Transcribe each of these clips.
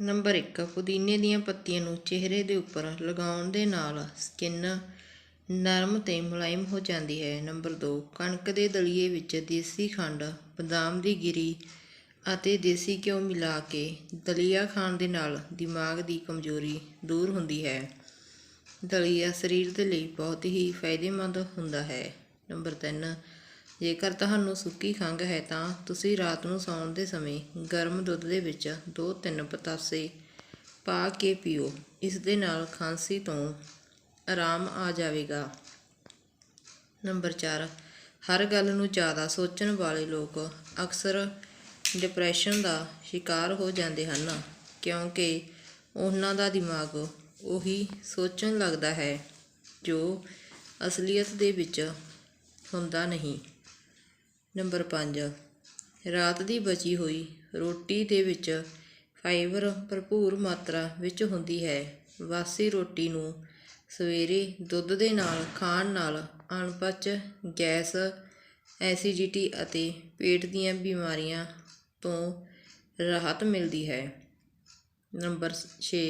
Number 1 ਪੁਦੀਨੇ ਦੀਆਂ ਪੱਤੀਆਂ ਨੂੰ ਚਿਹਰੇ ਦੇ ਉੱਪਰ ਲਗਾਉਣ ਦੇ ਨਾਲ ਸਕਿਨ ਨਰਮ ਤੇ ਮੁਲਾਇਮ ਹੋ ਜਾਂਦੀ ਹੈ। ਨੰਬਰ 2 ਕਣਕ ਦੇ ਦਲੀਏ ਵਿੱਚ ਦੇਸੀ ਖੰਡ, ਬਦਾਮ ਦੀ ਗਿਰੀ ਅਤੇ ਦੇਸੀ ਘਿਓ ਮਿਲਾ ਕੇ ਦਲੀਆ ਖਾਣ ਦੇ ਨਾਲ ਦਿਮਾਗ ਦੀ ਕਮਜ਼ੋਰੀ ਦੂਰ ਹੁੰਦੀ ਹੈ। ਦਲੀਆ ਸਰੀਰ ਦੇ ਲਈ ਬਹੁਤ ਹੀ ਫਾਇਦੇਮੰਦ ਹੁੰਦਾ ਹੈ। ਨੰਬਰ 3 ਜੇਕਰ ਤੁਹਾਨੂੰ ਸੁੱਕੀ ਖੰਘ ਹੈ ਤਾਂ ਤੁਸੀਂ ਰਾਤ ਨੂੰ ਸੌਣ ਦੇ ਸਮੇਂ ਗਰਮ ਦੁੱਧ ਦੇ ਵਿੱਚ 2-3 ਪਤਾਸੇ ਪਾ ਕੇ ਪੀਓ। ਇਸ ਦੇ ਨਾਲ ਖਾਂਸੀ ਤੋਂ ਆਰਾਮ ਆ ਜਾਵੇਗਾ। ਨੰਬਰ 4 ਹਰ ਗੱਲ ਨੂੰ ਜ਼ਿਆਦਾ ਸੋਚਣ ਵਾਲੇ ਲੋਕ ਅਕਸਰ ਡਿਪਰੈਸ਼ਨ ਦਾ ਸ਼ਿਕਾਰ ਹੋ ਜਾਂਦੇ ਹਨ, ਕਿਉਂਕਿ ਉਹਨਾਂ ਦਾ ਦਿਮਾਗ ਉਹੀ ਸੋਚਣ ਲੱਗਦਾ ਹੈ ਜੋ ਅਸਲੀਅਤ ਦੇ ਵਿੱਚ ਹੁੰਦਾ ਨਹੀਂ। ਨੰਬਰ 5 ਰਾਤ ਦੀ ਬਚੀ ਹੋਈ ਰੋਟੀ ਦੇ ਵਿੱਚ ਫਾਈਬਰ ਭਰਪੂਰ ਮਾਤਰਾ ਵਿੱਚ ਹੁੰਦੀ ਹੈ। ਵਾਸੀ ਰੋਟੀ ਨੂੰ ਸਵੇਰੇ ਦੁੱਧ ਦੇ ਨਾਲ ਖਾਣ ਨਾਲ ਅਣਪਚ ਗੈਸ, ਐਸਿਡਿਟੀ ਅਤੇ ਪੇਟ ਦੀਆਂ ਬਿਮਾਰੀਆਂ ਤੋਂ ਰਾਹਤ ਮਿਲਦੀ ਹੈ। ਨੰਬਰ 6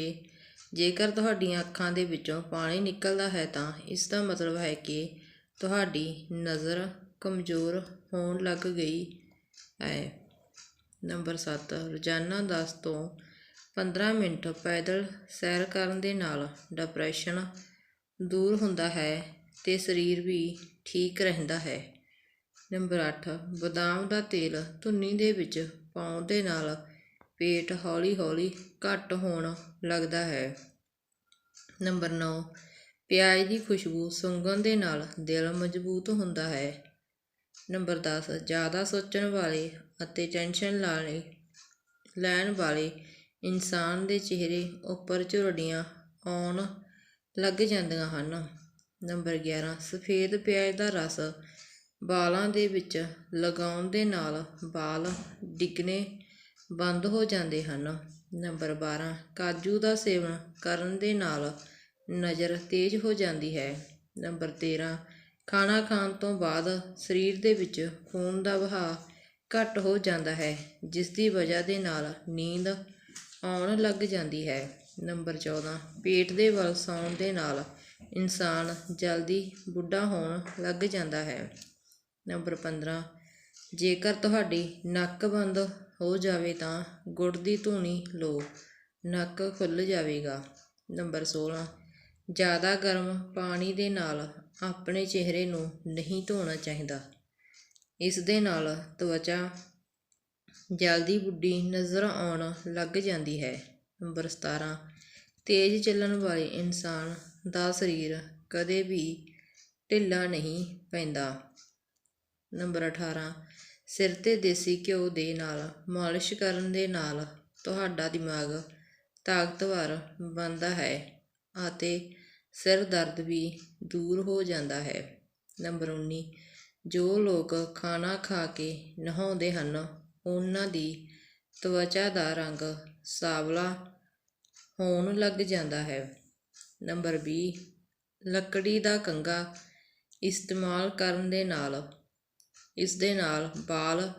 ਜੇਕਰ ਤੁਹਾਡੀਆਂ ਅੱਖਾਂ ਦੇ ਵਿੱਚੋਂ ਪਾਣੀ ਨਿਕਲਦਾ ਹੈ ਤਾਂ ਇਸ ਦਾ ਮਤਲਬ ਹੈ ਕਿ ਤੁਹਾਡੀ ਨਜ਼ਰ ਕਮਜ਼ੋਰ ਹੋਣ ਲੱਗ ਗਈ ਹੈ। ਨੰਬਰ ਸੱਤ, ਰੋਜ਼ਾਨਾ ਦਸ ਤੋਂ 15 ਮਿੰਟ ਪੈਦਲ ਸੈਰ ਕਰਨ ਦੇ ਨਾਲ ਡਿਪਰੈਸ਼ਨ ਦੂਰ ਹੁੰਦਾ ਹੈ ਅਤੇ ਸਰੀਰ ਵੀ ਠੀਕ ਰਹਿੰਦਾ ਹੈ। ਨੰਬਰ ਅੱਠ, ਬਦਾਮ ਦਾ ਤੇਲ ਧੁੰਨੀ ਦੇ ਵਿੱਚ ਪਾਉਣ ਦੇ ਨਾਲ ਪੇਟ ਹੌਲੀ-ਹੌਲੀ ਘੱਟ ਹੋਣ ਲੱਗਦਾ ਹੈ। ਨੰਬਰ ਨੌ, ਪਿਆਜ਼ ਦੀ ਖੁਸ਼ਬੂ ਸੁੰਘਣ ਦੇ ਨਾਲ ਦਿਲ ਮਜ਼ਬੂਤ ਹੁੰਦਾ ਹੈ। ਨੰਬਰ ਦਸ, ਜ਼ਿਆਦਾ ਸੋਚਣ ਵਾਲੇ ਅਤੇ ਟੈਨਸ਼ਨ ਲਾਣੇ ਲੈਣ ਵਾਲੇ ਇਨਸਾਨ ਦੇ ਚਿਹਰੇ ਉੱਪਰ ਝੁਰੜੀਆਂ ਆਉਣ ਲੱਗ ਜਾਂਦੀਆਂ ਹਨ। ਨੰਬਰ 11 ਸਫੇਦ ਪਿਆਜ਼ ਦਾ ਰਸ ਵਾਲਾਂ ਦੇ ਵਿੱਚ ਲਗਾਉਣ ਦੇ ਨਾਲ ਵਾਲ ਡਿੱਗਣੇ ਬੰਦ ਹੋ ਜਾਂਦੇ ਹਨ। ਨੰਬਰ 12 ਕਾਜੂ ਦਾ ਸੇਵਨ ਕਰਨ ਦੇ ਨਾਲ ਨਜ਼ਰ ਤੇਜ਼ ਹੋ ਜਾਂਦੀ ਹੈ। ਨੰਬਰ 13 ਖਾਣਾ ਖਾਣ ਤੋਂ ਬਾਅਦ ਸਰੀਰ ਦੇ ਵਿੱਚ ਖੂਨ ਦਾ ਵਹਾਅ ਘੱਟ ਹੋ ਜਾਂਦਾ ਹੈ, ਜਿਸ ਦੀ ਵਜ੍ਹਾ ਦੇ ਨਾਲ ਨੀਂਦ ਆਉਣ ਲੱਗ ਜਾਂਦੀ ਹੈ। ਨੰਬਰ 14 ਪੇਟ ਦੇ ਵੱਲ ਸੌਣ ਦੇ ਨਾਲ ਇਨਸਾਨ ਜਲਦੀ ਬੁੱਢਾ ਹੋਣ ਲੱਗ ਜਾਂਦਾ ਹੈ। ਨੰਬਰ 15 ਜੇਕਰ ਤੁਹਾਡੀ ਨੱਕ ਬੰਦ ਹੋ ਜਾਵੇ ਤਾਂ ਗੁੜ ਦੀ ਧੂਣੀ ਲਓ, ਨੱਕ ਖੁੱਲ ਜਾਵੇਗਾ। ਨੰਬਰ 16 ਜ਼ਿਆਦਾ ਗਰਮ ਪਾਣੀ ਦੇ ਨਾਲ ਆਪਣੇ ਚਿਹਰੇ ਨੂੰ ਨਹੀਂ ਧੋਣਾ ਚਾਹੀਦਾ। ਇਸ ਦੇ ਨਾਲ ਤਵਚਾ ਜਲਦੀ ਬੁੱਢੀ ਨਜ਼ਰ ਆਉਣ ਲੱਗ ਜਾਂਦੀ ਹੈ। ਨੰਬਰ 17 ਤੇਜ਼ ਚੱਲਣ ਵਾਲੇ ਇਨਸਾਨ ਦਾ ਸਰੀਰ ਕਦੇ ਵੀ ਢਿੱਲਾ ਨਹੀਂ ਪੈਂਦਾ। ਨੰਬਰ 18 ਸਿਰ ਤੇ ਦੇਸੀ ਘਿਓ ਦੇ ਨਾਲ ਮਾਲਿਸ਼ ਕਰਨ ਦੇ ਨਾਲ ਤੁਹਾਡਾ ਦਿਮਾਗ ਤਾਕਤਵਰ ਬਣਦਾ ਹੈ ਅਤੇ ਸਿਰ ਦਰਦ ਵੀ ਦੂਰ ਹੋ ਜਾਂਦਾ ਹੈ। ਨੰਬਰ 19 ਜੋ ਲੋਕ ਖਾਣਾ ਖਾ ਕੇ ਨਹਾਉਂਦੇ ਹਨ, ਉਹਨਾਂ ਦੀ ਤਵਚਾ ਦਾ ਰੰਗ ਸਾਵਲਾ ਹੋਣ ਲੱਗ ਜਾਂਦਾ ਹੈ। ਨੰਬਰ 20 ਲੱਕੜੀ ਦਾ ਕੰਘਾ ਇਸਤੇਮਾਲ ਕਰਨ ਦੇ ਨਾਲ, ਇਸ ਦੇ ਨਾਲ ਬਾਲ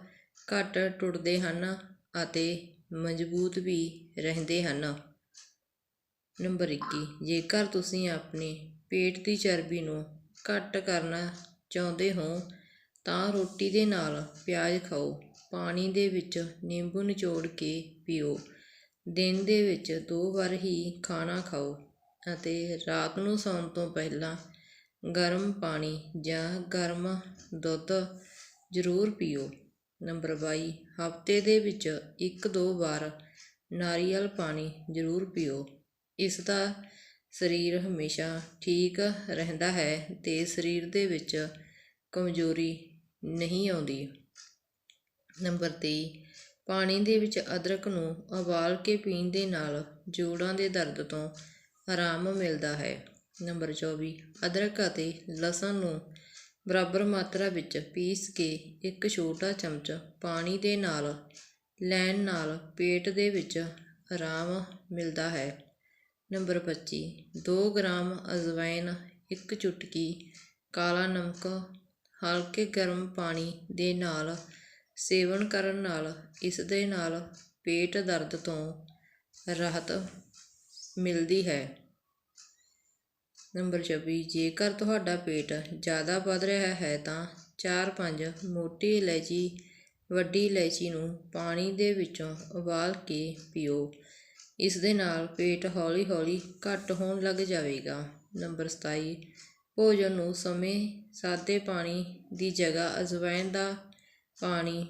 ਘੱਟ ਟੁੱਟਦੇ ਹਨ ਅਤੇ ਮਜ਼ਬੂਤ ਵੀ ਰਹਿੰਦੇ ਹਨ। ਨੰਬਰ 21 ਜੇਕਰ ਤੁਸੀਂ ਆਪਣੇ ਪੇਟ ਦੀ ਚਰਬੀ ਨੂੰ ਘੱਟ ਕਰਨਾ ਚਾਹੁੰਦੇ ਹੋ, ਤਾਂ ਰੋਟੀ ਦੇ ਨਾਲ ਪਿਆਜ਼ ਖਾਓ। ਪਾਣੀ ਦੇ ਵਿੱਚ ਨਿੰਬੂ ਨਿਚੋੜ ਕੇ ਪੀਓ। ਦਿਨ ਦੇ ਵਿੱਚ ਦੋ ਵਾਰ ਹੀ ਖਾਣਾ ਖਾਓ ਅਤੇ ਰਾਤ ਨੂੰ ਸੌਣ ਤੋਂ ਪਹਿਲਾਂ ਗਰਮ ਪਾਣੀ ਜਾਂ ਗਰਮ ਦੁੱਧ ਜ਼ਰੂਰ ਪੀਓ। ਨੰਬਰ 22 ਹਫ਼ਤੇ ਦੇ ਵਿੱਚ ਇੱਕ ਦੋ ਵਾਰ ਨਾਰੀਅਲ ਪਾਣੀ ਜ਼ਰੂਰ ਪੀਓ। ਇਸ ਦਾ ਸਰੀਰ ਹਮੇਸ਼ਾ ਠੀਕ ਰਹਿੰਦਾ ਹੈ ਅਤੇ ਸਰੀਰ ਦੇ ਵਿੱਚ ਕਮਜ਼ੋਰੀ ਨਹੀਂ ਆਉਂਦੀ। ਨੰਬਰ 23 ਪਾਣੀ ਦੇ ਵਿੱਚ ਅਦਰਕ ਨੂੰ ਉਬਾਲ ਕੇ ਪੀਣ ਦੇ ਨਾਲ ਜੋੜਾਂ ਦੇ ਦਰਦ ਤੋਂ ਆਰਾਮ ਮਿਲਦਾ ਹੈ। ਨੰਬਰ 24 ਅਦਰਕ ਅਤੇ ਲਸਣ ਨੂੰ ਬਰਾਬਰ ਮਾਤਰਾ ਵਿੱਚ ਪੀਸ ਕੇ ਇੱਕ ਛੋਟਾ ਚਮਚ ਪਾਣੀ ਦੇ ਨਾਲ ਲੈਣ ਨਾਲ ਪੇਟ ਦੇ ਵਿੱਚ ਆਰਾਮ ਮਿਲਦਾ ਹੈ। ਨੰਬਰ 25 2 ਗ੍ਰਾਮ ਅਜਵਾਇਨ ਇੱਕ ਚੁਟਕੀ, ਕਾਲਾ ਨਮਕ, ਹਲਕੇ ਗਰਮ ਪਾਣੀ ਦੇ ਨਾਲ ਸੇਵਨ ਕਰਨ ਨਾਲ ਇਸ ਦੇ ਨਾਲ ਪੇਟ ਦਰਦ ਤੋਂ ਰਾਹਤ ਮਿਲਦੀ ਹੈ। ਨੰਬਰ 26 ਜੇਕਰ ਤੁਹਾਡਾ ਪੇਟ ਜ਼ਿਆਦਾ ਵੱਧ ਰਿਹਾ ਹੈ ਤਾਂ 4-5 ਮੋਟੀ ਇਲਾਇਚੀ, ਵੱਡੀ ਇਲਾਇਚੀ ਨੂੰ ਪਾਣੀ ਦੇ ਵਿੱਚੋਂ ਉਬਾਲ ਕੇ ਪੀਓ। ਇਸ ਦੇ ਨਾਲ ਪੇਟ ਹੌਲੀ-ਹੌਲੀ ਘੱਟ ਹੋਣ ਲੱਗ ਜਾਵੇਗਾ। ਨੰਬਰ 27 ਭੋਜਨ ਨੂੰ ਸਮੇਂ, ਸਾਦੇ ਪਾਣੀ ਦੀ ਜਗ੍ਹਾ ਅਜਵਾਇਣ ਦਾ ਪਾਣੀ,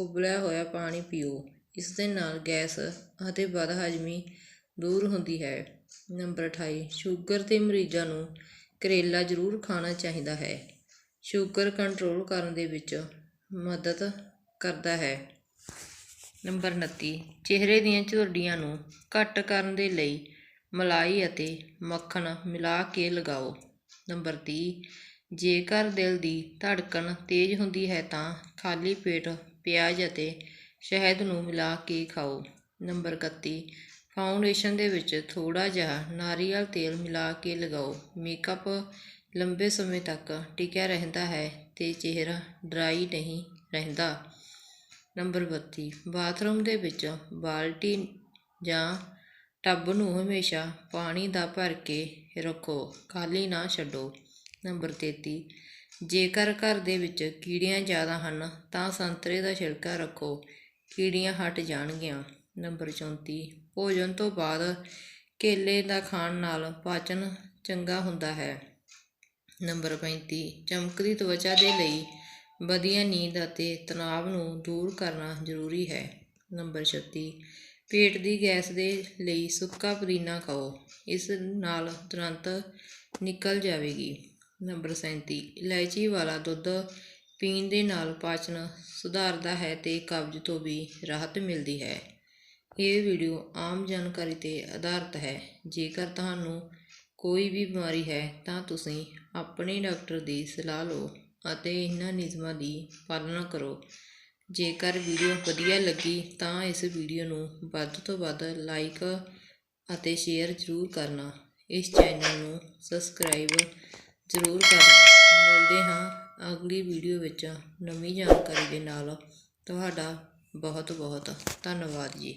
ਉਬਲਿਆ ਹੋਇਆ ਪਾਣੀ ਪੀਓ। ਇਸ ਦੇ ਨਾਲ ਗੈਸ ਅਤੇ ਬਦਹਜ਼ਮੀ ਦੂਰ ਹੁੰਦੀ ਹੈ। ਨੰਬਰ 28 ਸ਼ੂਗਰ ਦੇ ਮਰੀਜ਼ਾਂ ਨੂੰ ਕਰੇਲਾ ਜ਼ਰੂਰ ਖਾਣਾ ਚਾਹੀਦਾ ਹੈ। ਸ਼ੂਗਰ ਕੰਟਰੋਲ ਕਰਨ ਦੇ ਵਿੱਚ ਮਦਦ ਕਰਦਾ ਹੈ। ਨੰਬਰ 29 ਚਿਹਰੇ ਦੀਆਂ ਝੁਰੜੀਆਂ ਨੂੰ ਘੱਟ ਕਰਨ ਦੇ ਲਈ ਮਲਾਈ ਅਤੇ ਮੱਖਣ ਮਿਲਾ ਕੇ ਲਗਾਓ। ਨੰਬਰ 30 ਜੇਕਰ ਦਿਲ ਦੀ ਧੜਕਣ ਤੇਜ਼ ਹੁੰਦੀ ਹੈ ਤਾਂ ਖਾਲੀ ਪੇਟ ਪਿਆਜ਼ ਅਤੇ ਸ਼ਹਿਦ ਨੂੰ ਮਿਲਾ ਕੇ ਖਾਓ। ਨੰਬਰ 31 ਫਾਊਂਡੇਸ਼ਨ ਦੇ ਵਿੱਚ ਥੋੜਾ ਜਿਹਾ ਨਾਰੀਅਲ ਤੇਲ ਮਿਲਾ ਕੇ ਲਗਾਓ। ਮੇਕਅਪ ਲੰਬੇ ਸਮੇਂ ਤੱਕ ਟਿਕਿਆ ਰਹਿੰਦਾ ਹੈ ਤੇ ਚਿਹਰਾ ਡਰਾਈ ਨਹੀਂ ਰਹਿੰਦਾ। ਨੰਬਰ 32 ਬਾਥਰੂਮ ਦੇ ਵਿੱਚ ਬਾਲਟੀ ਜਾਂ ਟੱਬ ਨੂੰ ਹਮੇਸ਼ਾ ਪਾਣੀ ਦਾ ਭਰ ਕੇ ਰੱਖੋ, ਖਾਲੀ ਨਾ ਛੱਡੋ। ਨੰਬਰ 33 ਜੇਕਰ ਘਰ ਦੇ ਵਿੱਚ ਕੀੜੀਆਂ ਜ਼ਿਆਦਾ ਹਨ, ਤਾਂ ਸੰਤਰੇ ਦਾ ਛਿਲਕਾ ਰੱਖੋ, ਕੀੜੀਆਂ ਹਟ ਜਾਣਗੀਆਂ। ਨੰਬਰ 34 ਭੋਜਨ ਤੋਂ ਬਾਅਦ ਕੇਲੇ ਦਾ ਖਾਣ ਨਾਲ ਪਾਚਨ ਚੰਗਾ ਹੁੰਦਾ ਹੈ। ਨੰਬਰ 35 ਚਮਕਦੀ ਤਵਚਾ ਦੇ ਲਈ ਵਧੀਆ ਨੀਂਦ ਅਤੇ ਤਣਾਅ ਨੂੰ ਦੂਰ ਕਰਨਾ ਜ਼ਰੂਰੀ ਹੈ। ਨੰਬਰ 36 ਪੇਟ ਦੀ ਗੈਸ ਦੇ ਲਈ ਸੁੱਕਾ ਪੁਦੀਨਾ ਖਾਓ। ਇਸ ਨਾਲ ਤੁਰੰਤ ਨਿਕਲ ਜਾਵੇਗੀ। ਨੰਬਰ 37 ਇਲਾਇਚੀ ਵਾਲਾ ਦੁੱਧ ਪੀਣ ਦੇ ਨਾਲ ਪਾਚਨ ਸੁਧਾਰਦਾ ਹੈ ਤੇ ਕਬਜ਼ ਤੋਂ ਵੀ ਰਾਹਤ ਮਿਲਦੀ ਹੈ। ਇਹ ਵੀਡੀਓ ਆਮ ਜਾਣਕਾਰੀ ਤੇ ਆਧਾਰਿਤ ਹੈ। ਜੇਕਰ ਤੁਹਾਨੂੰ ਕੋਈ ਵੀ ਬਿਮਾਰੀ ਹੈ ਤਾਂ ਤੁਸੀਂ ਆਪਣੇ ਡਾਕਟਰ ਦੀ ਸਲਾਹ ਲਓ। ਅਤੇ ਇਹਨਾਂ ਨਿਯਮਾਂ ਦੀ ਪਾਲਣਾ ਕਰੋ। ਜੇਕਰ ਵੀਡੀਓ ਵਧੀਆ ਲੱਗੀ ਤਾਂ ਇਸ ਵੀਡੀਓ ਨੂੰ ਵੱਧ ਤੋਂ ਵੱਧ ਲਾਈਕ ਅਤੇ ਸ਼ੇਅਰ ਜ਼ਰੂਰ ਕਰਨਾ। ਇਸ ਚੈਨਲ ਨੂੰ ਸਬਸਕ੍ਰਾਈਬ ਜ਼ਰੂਰ ਕਰਨਾ। ਮਿਲਦੇ ਹਾਂ ਅਗਲੀ ਵੀਡੀਓ ਵਿੱਚ ਨਵੀਂ ਜਾਣਕਾਰੀ ਦੇ ਨਾਲ। ਤੁਹਾਡਾ ਬਹੁਤ ਬਹੁਤ ਧੰਨਵਾਦ ਜੀ।